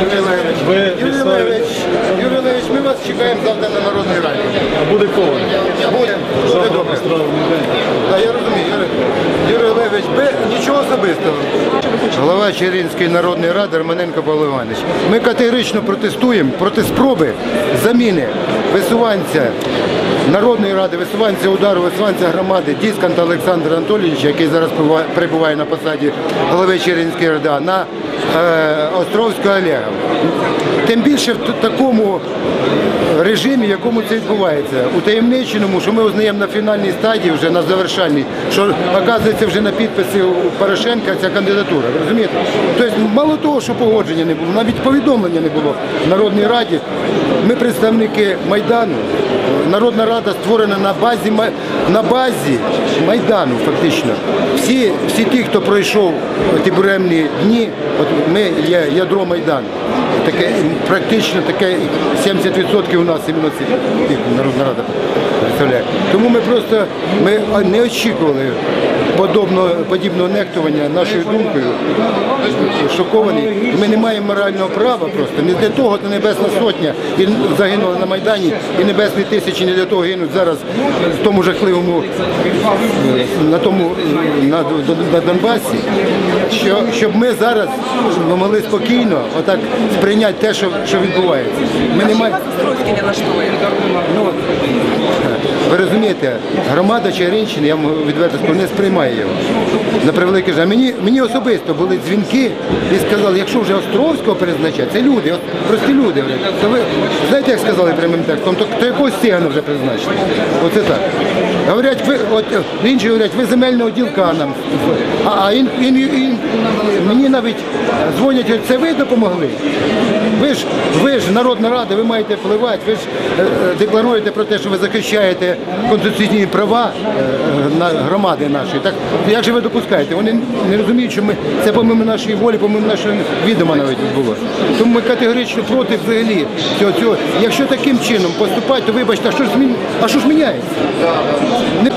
Юрій Левич. Ви Юрій Левич, Юрій Левич, ми вас чекаємо завтра на Народній Раді. А буде повод. Буде, буде добре. Та я розумію, Юрій, Юрій Левич, без нічого особистого. Голова Черінської народної ради Романенко Павло Іванович. Ми категорично протестуємо проти спроби заміни висуванця Народної ради, висуванця удару, висуванця громади Дісканта Олександра Анатолійовича, який зараз перебуває- перебуває на посаді голови Черінської ради, на Островського Олега. Тим більше в такому режимі, в якому це відбувається. У таємниченому, що ми узнаємо на фінальній стадії, вже на завершальній, що оказується вже на підписі у Порошенка ця кандидатура. Розумієте? Тобто, мало того, що погодження не було, навіть повідомлення не було в Народній Раді. Ми представники Майдану. Народна рада створена на базі на базі Майдану, фактично. Всі, всі ті, хто пройшов ті буремні дні, от ми є ядро Майдану. Таке практично таке 70% у нас іменно Народна Рада представляє. Тому ми просто ми не очікували подобного подібного нехтування нашою думкою. Шоковані. Ми не маємо морального права просто. Не для того то Небесна Сотня і загинула на Майдані, і Небесні тисячі не для того гинуть зараз в тому жахливому на тому на, на Донбасі, що, щоб ми зараз могли спокійно отак сприйняти те, що, що відбувається. Ми не маємо. Ну, ви розумієте, громада Чигиринщини, я відверто скажу, не сприймає його. На превеликий жаль. Мені, мені особисто були дзвінки і сказали, якщо вже Островського призначати, це люди, прості люди. То ви знаєте, як сказали прямим текстом, то, то якогось цигана вже призначили. Оце так. Говорять, ви, от, е, інші говорять, ви земельного ділка нам. А, а ін, ін, ін, мені навіть дзвонять, це ви допомогли. Ви ж, ви ж Народна Рада, ви маєте впливати, ви ж е, е, декларуєте про те, що ви захищаєте конституційні права е, на громади нашої. Так як же ви допускаєте? Вони не розуміють, що ми це помимо нашої волі, помимо нашого відома навіть було. Тому ми категорично проти взагалі цього цього. Якщо таким чином поступати, то вибачте, а що ж змін, а що ж міняється? Не-